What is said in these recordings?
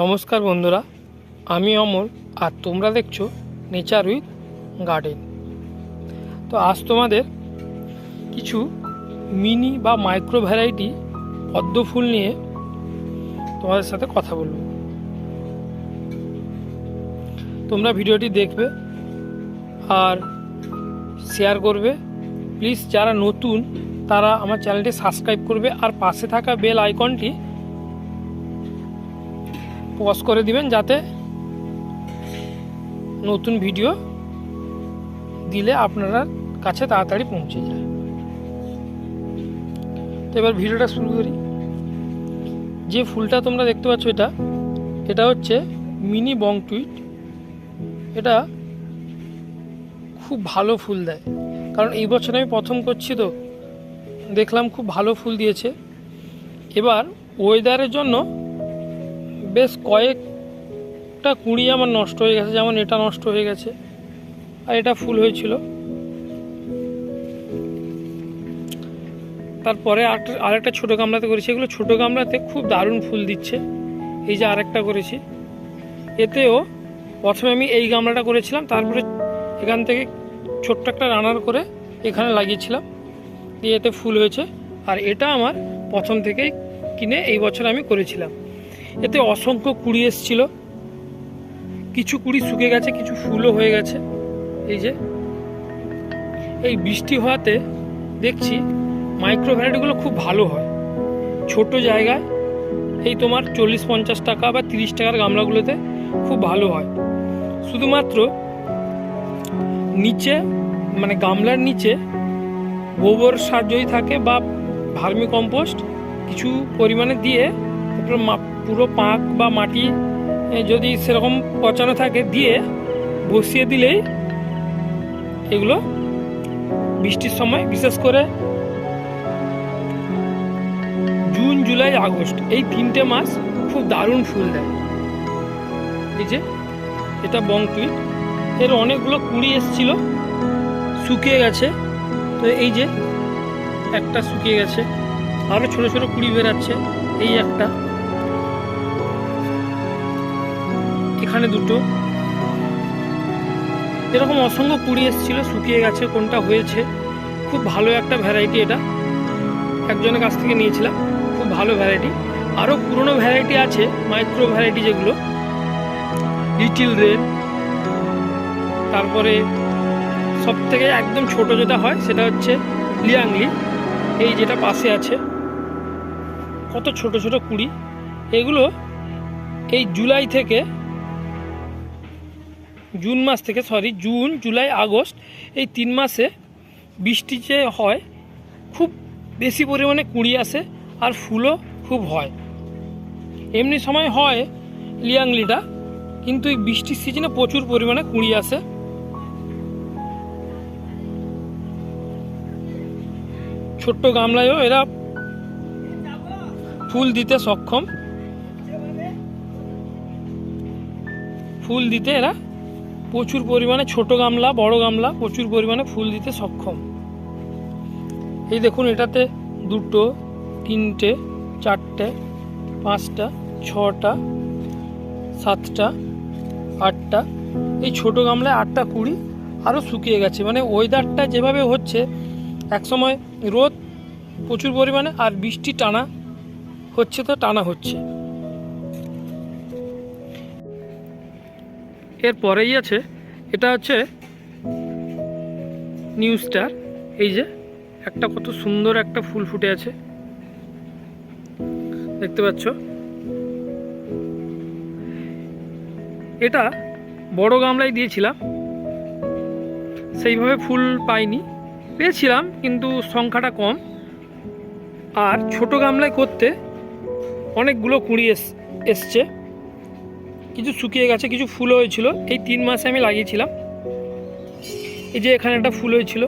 নমস্কার বন্ধুরা, আমি অমর আর তোমরা দেখছ নেচার উইথ গার্ডেন তো আজ তোমাদের কিছু মিনি বা মাইক্রো ভ্যারাইটি পদ্ম ফুল নিয়ে তোমাদের সাথে কথা বলব। তোমরা ভিডিওটি দেখবে আর শেয়ার করবে। প্লিজ যারা নতুন, তারা আমার চ্যানেলটি সাবস্ক্রাইব করবে আর পাশে থাকা বেল আইকনটি পজ করে দিবেন যাতে নতুন ভিডিও দিলে আপনারা কাছে তাড়াতাড়ি পৌঁছে যায়। তো এবার ভিডিওটা শুরু করি। যে ফুলটা তোমরা দেখতে পাচ্ছ এটা এটা হচ্ছে মিনি বং টুইট এটা খুব ভালো ফুল দেয়। কারণ এই বছর আমি প্রথম করছি তো, দেখলাম খুব ভালো ফুল দিয়েছে। এবার ওয়েদারের জন্য বেশ কয়েকটা কুঁড়ি আমার নষ্ট হয়ে গেছে, যেমন এটা নষ্ট হয়ে গেছে আর এটা ফুল হয়েছিল। তারপরে আরেকটা- আরেকটা ছোটো গামলাতে করেছি। এগুলো ছোটো গামলাতে খুব দারুণ ফুল দিচ্ছে। এই যে আরেকটা করেছি। এতেও প্রথমে আমি এই গামলাটা করেছিলাম, তারপরে এখান থেকে ছোট্ট একটা রানার করে এখানে লাগিয়েছিলাম। দিয়ে এতে ফুল হয়েছে। আর এটা আমার প্রথম থেকেই কিনে এই বছর আমি করেছিলাম। এতে অসংখ্য কুড়ি এসছিল। কিছু কুড়ি শুকে গেছে, কিছু ফুলও হয়ে গেছে। এই যে, এই বৃষ্টি হওয়াতে দেখছি মাইক্রো ভ্যারাইটিগুলো খুব ভালো হয়। ছোট জায়গায় এই তোমার চল্লিশ, পঞ্চাশ টাকা বা তিরিশ টাকার গামলাগুলোতে খুব ভালো হয়। শুধুমাত্র নিচে মানে গামলার নিচে গোবর সার যদি থাকে বা ভার্মি কম্পোস্ট কিছু পরিমাণে দিয়ে তারপরে মা- পুরো পাঁক বা মাটি যদি সেরকম পচানো থাকে দিয়ে বসিয়ে দিলেই এগুলো বৃষ্টির সময়, বিশেষ করে জুন, জুলাই, আগস্ট, এই তিনটে মাস খুব দারুণ ফুল দেয়। এই যে, এটা বং টুইট এর অনেকগুলো কুড়ি এসছিল, শুকিয়ে গেছে। তো এই যে, একটা শুকিয়ে গেছে। আরও ছোট ছোট কুড়ি বেরাচ্ছে এই একটা। এখানে দুটো। এরকম অসংখ্য কুড়ি এসেছিল, শুকিয়ে গেছে, কোনটা হয়েছে। খুব ভালো একটা ভ্যারাইটি এটা। একজনের কাছ থেকে নিয়েছিলাম, খুব ভালো ভ্যারাইটি আরও পুরনো ভ্যারাইটি আছে মাইক্রো ভ্যারাইটি যেগুলো। লিটিল রেন তারপরে সব থেকে একদম ছোট যেটা হয়, সেটা হচ্ছে লিয়াংলি এই যেটা পাশে আছে। কত ছোট ছোট কুড়ি। এগুলো এই জুলাই থেকে জুন মাস থেকে সরি জুন, জুলাই, আগস্ট, এই তিন মাসে বৃষ্টি যে হয়, খুব বেশি পরিমাণে কুড়ি আসে আর ফুলও খুব হয়। এমনি সময় হয় লিয়াংলিটা, কিন্তু এই বৃষ্টির সিজনে প্রচুর পরিমাণে কুড়ি আসে। ছোট্ট গামলায়ও এরা ফুল দিতে সক্ষম। ফুল দিতে এরা প্রচুর পরিমাণে ছোট গামলা, বড় গামলা, প্রচুর পরিমাণে ফুল দিতে সক্ষম। এই দেখুন, এটাতে দুটো, তিনটে, চারটে, পাঁচটা, ছটা, সাতটা, আটটা, এই ছোট গামলায় আটটা কুড়ি আরও শুকিয়ে গেছে। মানে ওয়েদারটা যেভাবে হচ্ছে, একসময় রোদ প্রচুর পরিমাণে আর বৃষ্টি টানা হচ্ছে তো টানা হচ্ছে। এর পরেই আছে, এটা হচ্ছে নিউ স্টার। এই যে, একটা কত সুন্দর একটা ফুল ফুটে আছে। দেখতে পাচ্ছ? এটা বড় গামলায় দিয়েছিলাম। সেইভাবে ফুল পাইনি। পেয়েছিলাম, কিন্তু সংখ্যাটা কম। আর ছোট গামলায় করতে অনেকগুলো কুড়ি এস, এসছে। কিছু শুকিয়ে গেছে, কিছু ফুল হয়েছিল। এই তিন মাসে আমি লাগিয়েছিলাম। এই যে এখানে একটা ফুল হয়েছিল,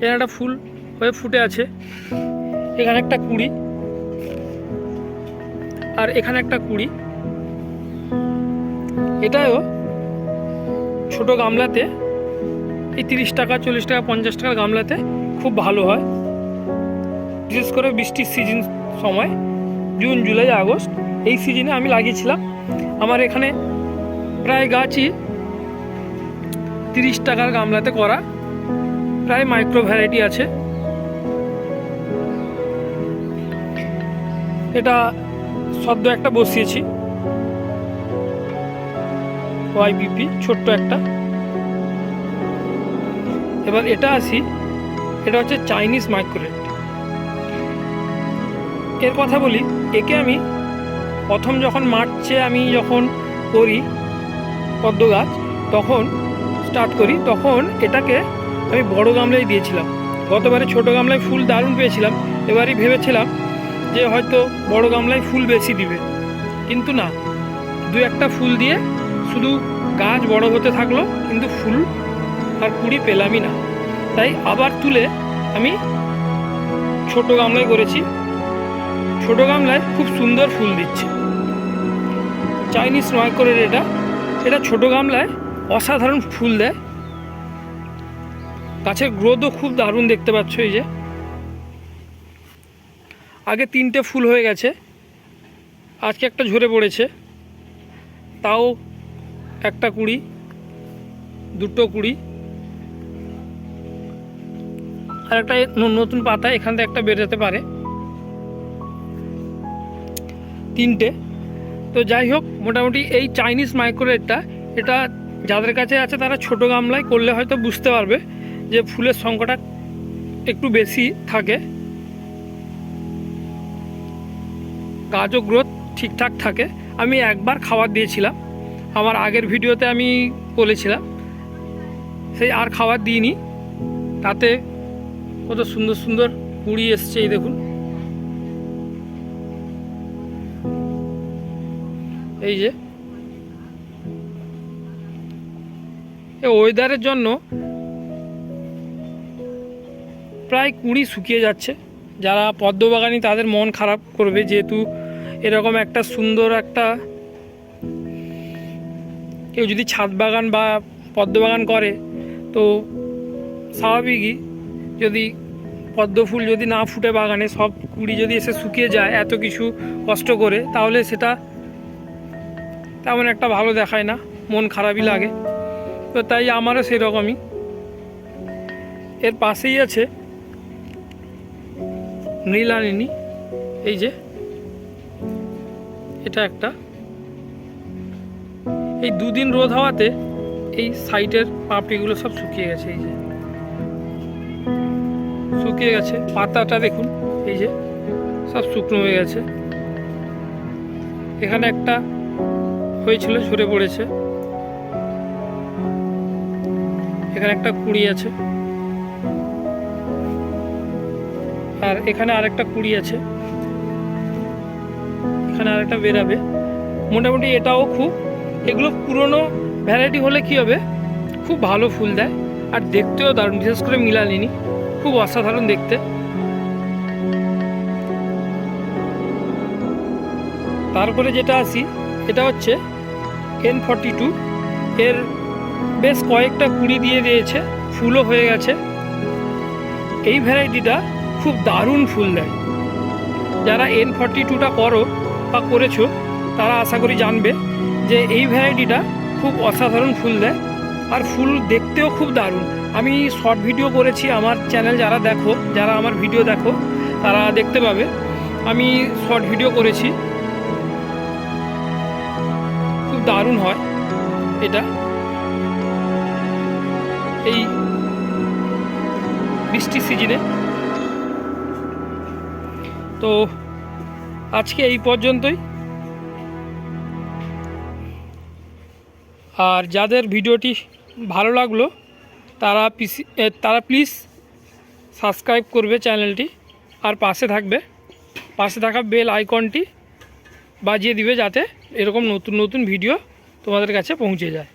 এখানে একটা ফুল হয়ে ফুটে আছে। এখানে একটা কুড়ি আর এখানে একটা কুড়ি। এটাও ছোট গামলাতে, এই তিরিশ টাকা, চল্লিশ টাকা, পঞ্চাশ টাকার গামলাতে খুব ভালো হয়। বিশেষ করে বৃষ্টির সিজন সময়, জুন, জুলাই, আগস্ট, এই সিজনে আমি লাগিয়েছিলাম। আমার এখানে প্রায় গাছই তিরিশ টাকার গামলাতে করা প্রায় মাইক্রো ভ্যারাইটি আছে। এটা সদ্য একটা বসিয়েছি। ওয়াইবিপি ছোট্ট একটা। এবার এটা আসি, এটা হচ্ছে চাইনিজ মাইক্রোরেট এর কথা বলি, একে আমি প্রথম যখন মার্চে আমি যখন করি পদ্ম গাছ তখন স্টার্ট করি, তখন এটাকে আমি বড় গামলায় দিয়েছিলাম। গতবারে ছোট গামলায় ফুল দারুণ পেয়েছিলাম। এবারই ভেবেছিলাম যে হয়তো বড় গামলায় ফুল বেশি দিবে। কিন্তু না, দু একটা ফুল দিয়ে শুধু গাছ বড় হতে থাকল, কিন্তু ফুল আর কুড়ি পেলামই না। তাই আবার তুলে আমি ছোট গামলায় করেছি। ছোট গামলায় খুব সুন্দর ফুল দিচ্ছে। চাইনিজ মাইক্রোর এটা। এটা ছোট গামলায় অসাধারণ ফুল দেয়। গাছের গ্রোথও খুব দারুণ দেখতে পাচ্ছ এই যে। আগে তিনটে ফুল হয়ে গেছে। আজকে একটা ঝরে পড়েছে। তাও একটা কুড়ি, দুটো কুড়ি। আর একটা নতুন পাতা এখান থেকে একটা বেরোতে পারে। তিনটে। তো যাই হোক, মোটামুটি এই চাইনিজ মাইক্রোওয়েভটা এটা যাদের কাছে আছে তারা ছোট গামলায় করলে হয়তো বুঝতে পারবে যে ফুলের সংখ্যাটা একটু বেশি থাকে। গাছও গ্রোথ ঠিকঠাক থাকে। আমি একবার খাবার দিয়েছিলাম। আমার আগের ভিডিওতে আমি বলেছিলাম, সেই আর খাবার দিইনি। তাতে কত সুন্দর সুন্দর কুড়ি এসছে এই দেখুন। এই যে। ওয়েদারের জন্য প্রায় কুড়ি শুকিয়ে যাচ্ছে। যারা পদ্মবাগানি তাদের মন খারাপ করবে যেহেতু এরকম একটা সুন্দর একটা কেউ যদি ছাদ বাগান বা পদ্মবাগান করে, তো স্বাভাবিকই যদি পদ্ম ফুল যদি না ফুটে বাগানে, সব কুড়ি যদি এসে শুকিয়ে যায়, এত কিছু কষ্ট করে, তাহলে সেটা তেমন একটা ভালো দেখায় না, মন খারাপই লাগে। তো তাই আমারও সেরকমই। এর পাশেই আছে নীলানিনী এই যে। এটা একটা। এই দুদিন রোদ হওয়াতে এই সাইডের পাপড়িগুলো সব শুকিয়ে গেছে, এই যে। শুকিয়ে গেছে, পাতাটা দেখুন, এই যে। সব শুকনো হয়ে গেছে। এখানে একটা হয়েছিল, ঝরে পড়েছে। এখানে একটা কুড়ি আছে। আর এখানে আরেকটা কুড়ি আছে। এখানে আরেকটা বেরাবে। মোটামুটি এটাও খুব, এগুলো পুরনো ভ্যারাইটি হলে কি হবে? খুব ভালো ফুল দেয়। আর দেখতেও দারুণ, বিশেষ করে মিলালিনি। খুব অসাধারণ দেখতে। তারপরে যেটা আসি, এটা হচ্ছে এন ফর্টি টু এর বেশ কয়েকটা কুড়ি দিয়ে দিয়েছে, ফুলও হয়ে গেছে। এই ভ্যারাইটিটা খুব দারুণ ফুল দেয়। যারা এন ফর্টি টুটা করো বা করেছ, তারা আশা করি জানবে যে এই ভ্যারাইটিটা খুব অসাধারণ ফুল দেয় আর ফুল দেখতেও খুব দারুণ। আমি শর্ট ভিডিও করেছি, আমার চ্যানেল যারা দেখো, যারা আমার ভিডিও দেখো, তারা দেখতে পাবে। আমি শর্ট ভিডিও করেছি। দারুণ হয়। এটা। এই বৃষ্টির সিজনে। তো আজকে এই পর্যন্তই। আর যাদের ভিডিওটি ভালো লাগল, তারা পিসি তারা প্লিজ সাবস্ক্রাইব করবে চ্যানেলটি। আর পাশে থাকবে, পাশে থাকা বেল আইকনটি বাজিয়ে দিবে যাতে এরকম নতুন নতুন ভিডিও তোমাদের কাছে পৌঁছে যায়।